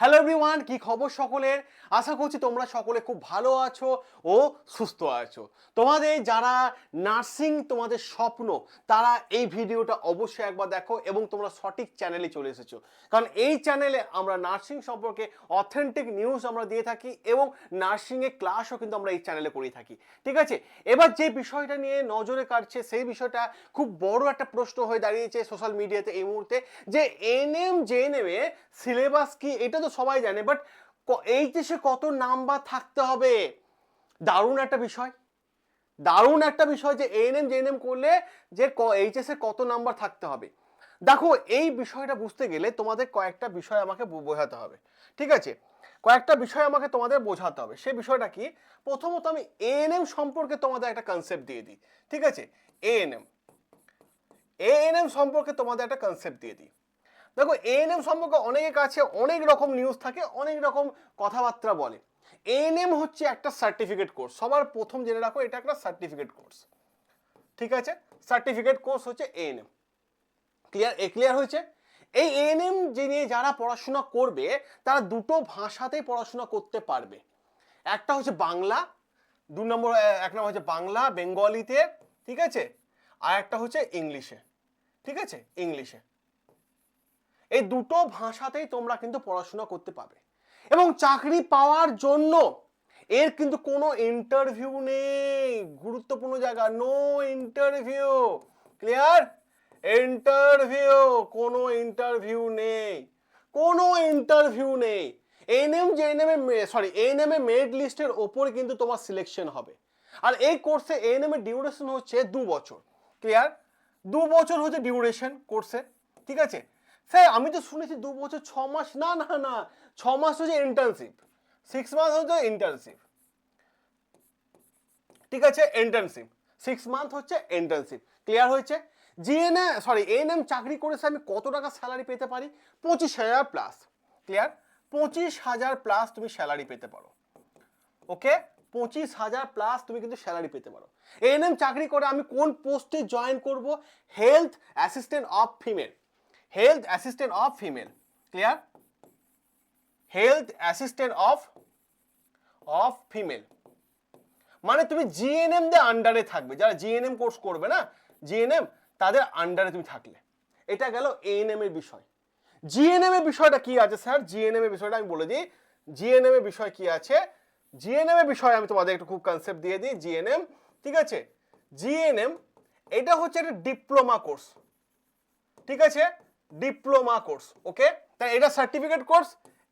Hello everyone কি খবর সকলের? আশা করছি তোমরা সকলে খুব ভালো আছো ও সুস্থ আছো। তোমাদের যারা নার্সিং, তোমাদের স্বপ্ন, তারা এই ভিডিওটা অবশ্যই একবার দেখো এবং তোমরা সঠিক চ্যানেলে চলে এসেছ। কারণ এই চ্যানেলে আমরা নার্সিং সম্পর্কে অথেন্টিক নিউজ আমরা দিয়ে থাকি এবং নার্সিংয়ের ক্লাসও কিন্তু আমরা এই চ্যানেলে করে থাকি। ঠিক আছে? এবার যে বিষয়টা নিয়ে নজরে কাটছে সেই বিষয়টা খুব বড় একটা প্রশ্ন হয়ে দাঁড়িয়েছে সোশ্যাল মিডিয়াতে এই মুহূর্তে যে এনএম জেএনএম এ সিলেবাস কি? এটা তো সবাই জানে বাট এইচএসে কত নাম্বার থাকতে হবে, দারুণ একটা বিষয়। দারুণ একটা বিষয় যে এন এএনএম জেএনএম করলে যে এইচএসে কত নাম্বার থাকতে হবে। দেখো, এই বিষয়টা বুঝতে গেলে তোমাদের কয়েকটা বিষয় আমাকে বোঝাতে হবে, ঠিক আছে? কয়েকটা বিষয় আমাকে তোমাদের বোঝাতে হবে। সেই বিষয়টা কি? প্রথমত আমি এএনএম সম্পর্কে তোমাদের একটা কনসেপ্ট দিয়ে দিই, ঠিক আছে? এএনএম এএনএম সম্পর্কে তোমাদের একটা কনসেপ্ট দিয়ে দিই। দেখো এএনএম সম্পর্কে অনেকের কাছে অনেক রকম নিউজ থাকে, অনেক রকম কথাবার্তা বলে। এএনএম হচ্ছে একটা সার্টিফিকেট কোর্স সবার প্রথম জেনে রাখো, এটা একটা সার্টিফিকেট কোর্স ঠিক আছে? সার্টিফিকেট কোর্স হচ্ছে এএনএম ক্লিয়ার এ ক্লিয়ার হয়েছে? এই এএনএম যে নিয়ে যারা পড়াশোনা করবে, তারা দুটো ভাষাতেই পড়াশোনা করতে পারবে। একটা হচ্ছে বাংলা, দু নম্বর এক নম্বর হচ্ছে বাংলা, বেঙ্গলিতে, ঠিক আছে? আর একটা হচ্ছে ইংলিশে। ঠিক আছে? ইংলিশে। এই দুটো ভাষাতেই তোমরা কিন্তু পড়াশোনা করতে পাবে এবং চাকরি পাওয়ার জন্য এর কিন্তু কোনো ইন্টারভিউ নেই। গুরুত্বপূর্ণ জায়গা নো ইন্টারভিউ ক্লিয়ার ইন্টারভিউ কোনো ইন্টারভিউ নেই। কোনো ইন্টারভিউ নেই। এনএম যে N M sorry N M এ মেরিট লিস্টের ওপর কিন্তু তোমার সিলেকশন হবে। আর এই কোর্সে এএনএম এর ডিউরেশন হচ্ছে দু বছর। ক্লিয়ার দু বছর হচ্ছে ডিউরেশন কোর্সে ঠিক আছে? স্যার, আমি তো শুনেছি দু বছর ছ মাস, না না না, ছ মাস হচ্ছে ইন্টার্নশিপ সিক্স মাস হচ্ছে ইন্টার্নশিপ ঠিক আছে ইন্টার্নশিপ সিক্স মান্থ হচ্ছে ইন্টার্নশিপ ক্লিয়ার হয়েছে? G N A sorry A N M চাকরি করেছে আমি কত টাকা স্যালারি পেতে পারি? পঁচিশ হাজার প্লাস ক্লিয়ার পঁচিশ হাজার প্লাস তুমি স্যালারি পেতে পারো। ওকে পঁচিশ হাজার প্লাস তুমি কিন্তু স্যালারি পেতে পারো। এএনএম চাকরি করে আমি কোন পোস্টে জয়েন করব? Health assistant of female health assistant of female clear health assistant of of female মানে তুমি জিএনএম দের আন্ডারে থাকবে। যারা জিএনএম কোর্স করবে না জিএনএম তাদের আন্ডারে তুমি থাকলে। এটা গেল এএনএম এর বিষয়। জিএনএম এর বিষয়টা কি আছে স্যার জিএনএম এর বিষয়টা আমি বলে দিই। জিএনএম এর বিষয় কি আছে? জিএনএম এর বিষয়ে আমি তোমাদের একটু খুব কনসেপ্ট দিয়ে দিই। জিএনএম ঠিক আছে? জিএনএম এটা হচ্ছে একটা ডিপ্লোমা কোর্স ঠিক আছে? ডিপ্লোমা কোর্স ওকে তাই এটা সার্টিফিকেট কোর্স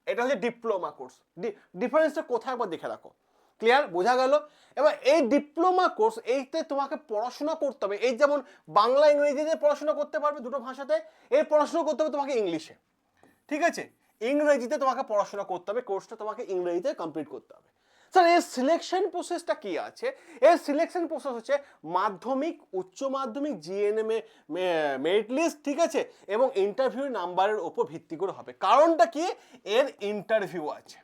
এটা হচ্ছে ডিপ্লোমা কোর্স ডিফারেন্সটা কোথায় একবার দেখে রাখো। ক্লিয়ার বোঝা গেল? এবার এই ডিপ্লোমা কোর্স এইতে তোমাকে পড়াশোনা করতে হবে। এই যেমন বাংলা, ইংরেজিতে পড়াশোনা করতে পারবে দুটো ভাষাতে, এই পড়াশোনা করতে হবে তোমাকে ইংলিশে। ঠিক আছে? ইংরেজিতে তোমাকে পড়াশোনা করতে হবে কোর্সটা তোমাকে ইংরেজিতে কমপ্লিট করতে হবে। স্যার, এর সিলেকশন প্রসেসটা কি আছে? এর সিলেকশন প্রসেস হচ্ছে মাধ্যমিক, উচ্চ মাধ্যমিক জিএনএম এ মেরিট লিস্ট ঠিক আছে? এবং ইন্টারভিউ নাম্বারের ওপর ভিত্তি করে হবে। কারণটা কি? এর ইন্টারভিউ আছে।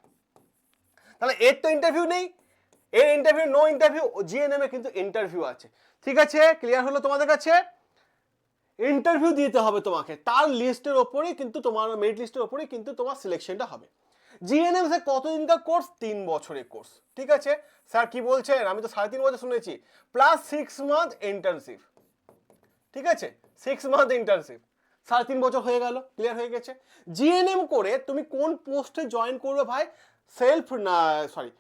তাহলে এর তো ইন্টারভিউ নেই। এর ইন্টারভিউ নো ইন্টারভিউ জিএনএম এ কিন্তু ইন্টারভিউ আছে। ঠিক আছে? ক্লিয়ার হলো তোমাদের কাছে? ইন্টারভিউ দিতে হবে তোমাকে। তার লিস্টের ওপরেই কিন্তু তোমার মেরিট লিস্টের ওপরেই কিন্তু তোমার সিলেকশনটা হবে। জিএনএম স্যার কতদিনকার কোর্স তিন বছরের কোর্স ঠিক আছে? স্যার কি বলছেন? আমি তো সাড়ে তিন বছর শুনেছি। প্লাস সিক্স মান্থ ইন্টার্নশিপ ঠিক আছে? সিক্স মান্থ ইন্টার্নশিপ সাড়ে তিন বছর হয়ে গেল ক্লিয়ার হয়ে গেছে। জিএনএম করে তুমি কোন পোস্টে জয়েন করবে ভাই? Self sorry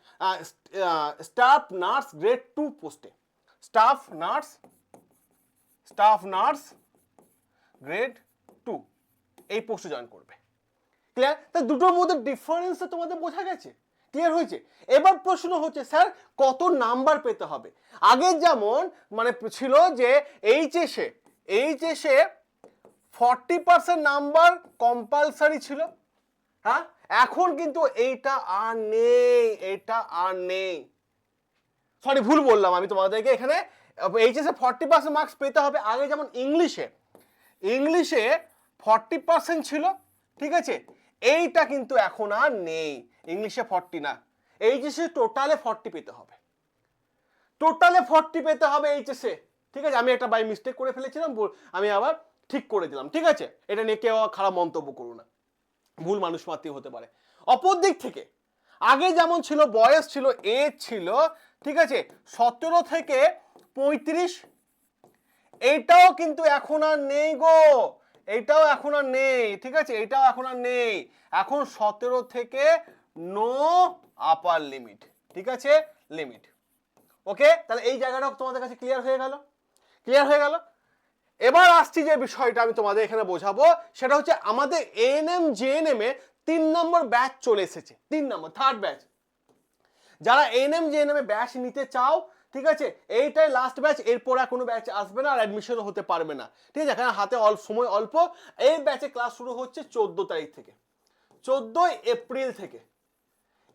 staff nurse grade two পোস্টে staff nurse staff nurse grade two এই পোস্টে জয়েন করবে। ক্লিয়ার তা দুটোর মধ্যে ডিফারেন্স তোমাদের বোঝা গেছে? ক্লিয়ার হয়েছে? এবার প্রশ্ন হচ্ছে, স্যার, কত নাম্বার পেতে হবে? আগে যেমন মানে ছিল যে এইচএসে এইচএসে ফর্টি পার্সেন্ট নাম্বার কম্পালসারি ছিল। হ্যাঁ? এখন কিন্তু এইটা আর নেই, এটা আর নেই। সরি ভুল বললাম আমি তোমাদেরকে এখানে। এইচএসে ফর্টি পার্সেন্ট মার্কস পেতে হবে। আগে যেমন ইংলিশে ইংলিশে ফর্টি পার্সেন্ট ছিল, ঠিক আছে? এইটা কিন্তু এখন আর নেই। ইংলিশে ফর্টি না। এইচএসে টোটালে ফর্টি পেতে হবে। টোটালে ফর্টি পেতে হবে এইচএসে। ঠিক আছে? আমি একটা বাই মিস্টেক করে ফেলেছিলাম আমি আবার ঠিক করে দিলাম। ঠিক আছে? এটা নিয়ে কেউ খারাপ মন্তব্য করো না। ভুল মানুষ মাত্রই হতে পারে। অপর দিক থেকে, আগে যেমন ছিল, বয়স ছিল এজ ছিল, ঠিক আছে? সতেরো থেকে পঁয়ত্রিশ, এইটাও কিন্তু এখন আর নেই গো। এইটাও এখন আর নেই, ঠিক আছে? এটাও এখন আর নেই। এখন সতেরো থেকে নো আপার লিমিট ঠিক আছে? লিমিট ওকে তাহলে এই জায়গাটাও তোমাদের কাছে ক্লিয়ার হয়ে গেল? ক্লিয়ার হয়ে গেল? এবার আসছি যে বিষয়টা আমি তোমাদের এখানে বোঝাবো, সেটা হচ্ছে আমাদের এএনএম জেএনএম এ তিন নম্বর ব্যাচ চলে এসেছে। তিন নম্বর থার্ড ব্যাচ যারা এন এনএম জেএনএম এ ব্যাচ নিতে চাও ঠিক আছে? এইটাই লাস্ট ব্যাচ এরপর আর কোনো ব্যাচ আসবে না আর অ্যাডমিশনও হতে পারবে না। ঠিক আছে? কারণ হাতে অল্প সময় অল্প। এই ব্যাচে ক্লাস শুরু হচ্ছে চোদ্দ তারিখ থেকে। চোদ্দোই এপ্রিল থেকে।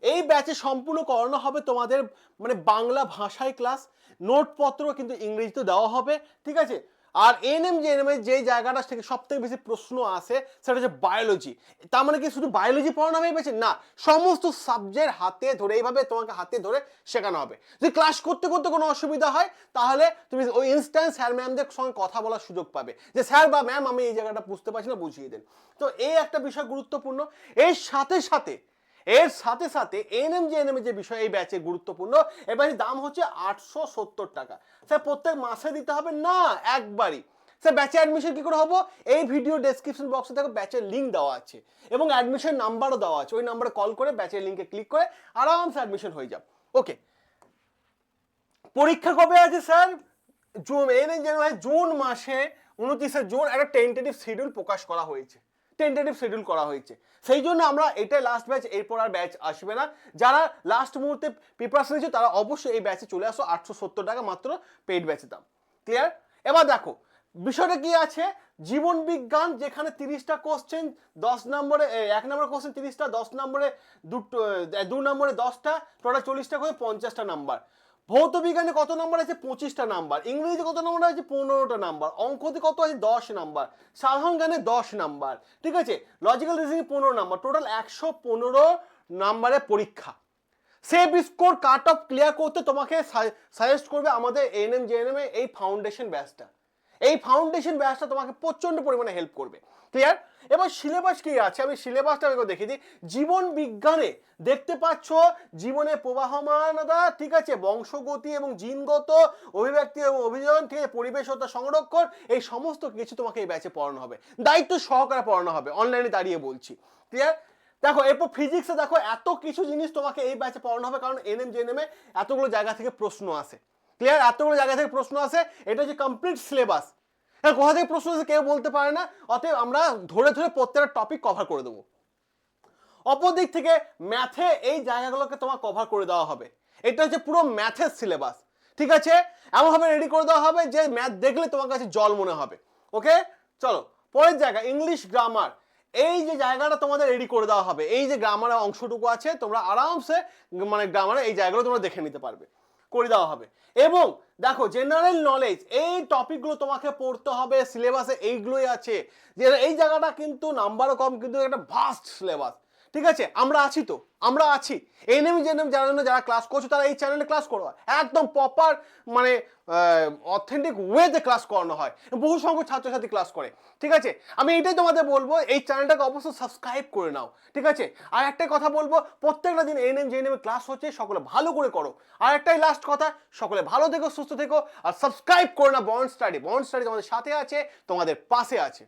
এই ব্যাচে সম্পূর্ণ করানো হবে তোমাদের মানে বাংলা ভাষায় ক্লাস নোটপত্র কিন্তু ইংরেজিতে দেওয়া হবে। ঠিক আছে? আর এনএম যে এনএম যে জায়গাটা থেকে সব থেকে বেশি প্রশ্ন আসে, সেটা হচ্ছে বায়োলজি তার মানে কি শুধু বায়োলজি পড়ানো হবে এই না, সমস্ত সাবজেক্ট হাতে ধরে, এইভাবে তোমাকে হাতে ধরে শেখানো হবে। যদি ক্লাস করতে করতে কোনো অসুবিধা হয়, তাহলে তুমি ওই ইনস্ট্যান্ট স্যার ম্যামদের সঙ্গে কথা বলার সুযোগ পাবে। যে স্যার বা ম্যাম আমি এই জায়গাটা বুঝতে পারছি না, বুঝিয়ে দেন। তো এই একটা বিষয় গুরুত্বপূর্ণ। এর সাথে সাথে এর সাথে সাথে এনএম যে এনএম যে বিষয়, এই ব্যাচে গুরুত্বপূর্ণ, এবার দাম হচ্ছে আটশো সত্তর টাকা। স্যার, প্রত্যেক মাসে দিতে হবে? না, একবারই। স্যার ব্যাচে অ্যাডমিশন কি করে হব? এই ভিডিও ডেসক্রিপশন বক্সে দেখো ব্যাচের লিঙ্ক দেওয়া আছে এবং অ্যাডমিশন নাম্বারও দেওয়া আছে। ওই নাম্বারে কল করে ব্যাচের লিঙ্কে ক্লিক করে আরামসে অ্যাডমিশন হয়ে যাও ওকে পরীক্ষা কবে আছে, স্যার? জুন এনে জানুয়ারি জুন মাসে, উনত্রিশে জুন, একটা টেন্টেটিভ শিডিউল প্রকাশ করা হয়েছে। টেন্টেটিভ শিডিউল করা হয়েছে। সেই জন্য আমরা এটাই লাস্ট ব্যাচ এরপর আর ব্যাচ আসবে না। যারা লাস্ট মুহূর্তে প্রিপারেশন নিচ্ছে তারা অবশ্যই এই ব্যাচে চলে আসো, আটশো সত্তর টাকা মাত্র পেইড ব্যাচে দাম ক্লিয়ার এবার দেখো, বিষয়টা কি আছে? জীবন বিজ্ঞান, যেখানে তিরিশটা কোশ্চেন দশ নম্বরে এক নম্বর কোশ্চেন তিরিশটা, দশ নম্বরে দুটো দু নম্বরে দশটা টোটাল চল্লিশটা করে পঞ্চাশটা নাম্বার ভৌত বিজ্ঞানে কত নাম্বার আছে? পঁচিশটা নাম্বার। ইংরেজিতে কত নাম্বার আছে? পনেরোটা নাম্বার। অঙ্কতে কত আছে? দশ নাম্বার। সাধারণ জ্ঞানে দশ নাম্বার। ঠিক আছে? লজিক্যাল রিজনিং পনেরো নাম্বার। টোটাল একশো পনেরো নাম্বারের পরীক্ষা। Save score cut off clear করতে তোমাকে সাজেস্ট করবে আমাদের N M J N M এই ফাউন্ডেশন ব্যাচটা। এই ফাউন্ডেশন ব্যাচটা তোমাকে প্রচণ্ড পরিমাণে হেল্প করবে। ক্লিয়ার এবার সিলেবাস কি আছে? আমি সিলেবাসটা আমি দেখে দিই। জীবন বিজ্ঞানে দেখতে পাচ্ছ, জীবনে প্রবাহমানতা ঠিক আছে, বংশগতি এবং জিনগত, অভিব্যক্তি এবং অভিযোজন ঠিক আছে পরিবেশতা সংরক্ষণ, এই সমস্ত কিছু তোমাকে এই ব্যাচে পড়ানো হবে। দায়িত্ব সহকারে পড়ানো হবে। অনলাইনে দাঁড়িয়ে বলছি। ক্লিয়ার দেখো, এরপর ফিজিক্সে দেখো, এত কিছু জিনিস তোমাকে এই ব্যাচে পড়ানো হবে, কারণ এনএম জেএনএম এতগুলো জায়গা থেকে প্রশ্ন আসে। ক্লিয়ার এতগুলো জায়গা থেকে প্রশ্ন আসে এটা হচ্ছে কমপ্লিট সিলেবাস হ্যাঁ কোথা থেকে প্রশ্ন আসে কেউ বলতে পারে না। অতএব আমরা ধরে ধরে প্রত্যেকটা টপিক কভার করে দেবো। অপর দিক থেকে ম্যাথে এই জায়গাগুলোকে তোমার কভার করে দেওয়া হবে। এটা হচ্ছে পুরো ম্যাথের সিলেবাস ঠিক আছে? এমনভাবে রেডি করে দেওয়া হবে যে ম্যাথ দেখলে তোমার কাছে জল মনে হবে। ওকে চলো, পরের জায়গা ইংলিশ গ্রামার এই যে জায়গাটা তোমাদের রেডি করে দেওয়া হবে, এই যে গ্রামারের অংশটুকু আছে, তোমরা আরামসে মানে গ্রামারে এই জায়গাগুলো তোমরা দেখে নিতে পারবে। করে দেওয়া হবে। এবং দেখো জেনারেল নলেজ এই টপিকগুলো তোমাকে পড়তে হবে সিলেবাসে এইগুলোই আছে। যে এই জায়গাটা কিন্তু নাম্বারও কম, কিন্তু একটা ভাস্ট সিলেবাস ঠিক আছে? আমরা আছি তো, আমরা আছি। এনএম জেনএম যারা জন্য যারা ক্লাস করছ, তারা এই চ্যানেলে ক্লাস করো। একদম প্রপার মানে অথেন্টিক ওয়েতে ক্লাস করানো হয়। বহু সংখ্যক ছাত্রছাত্রী ক্লাস করে। ঠিক আছে? আমি এটাই তোমাদের বলব, এই চ্যানেলটাকে অবশ্যই সাবস্ক্রাইব করে নাও। ঠিক আছে? আর একটাই কথা বলব, প্রত্যেকটা দিন এনএম জেএনএম ক্লাস হচ্ছে, সকলে ভালো করে করো। আর একটাই লাস্ট কথা, সকলে ভালো থেকো, সুস্থ থেকো, আর সাবস্ক্রাইব করে না বন্ড স্টাডি বন্ড স্টাডি তোমাদের সাথে আছে, তোমাদের পাশে আছে।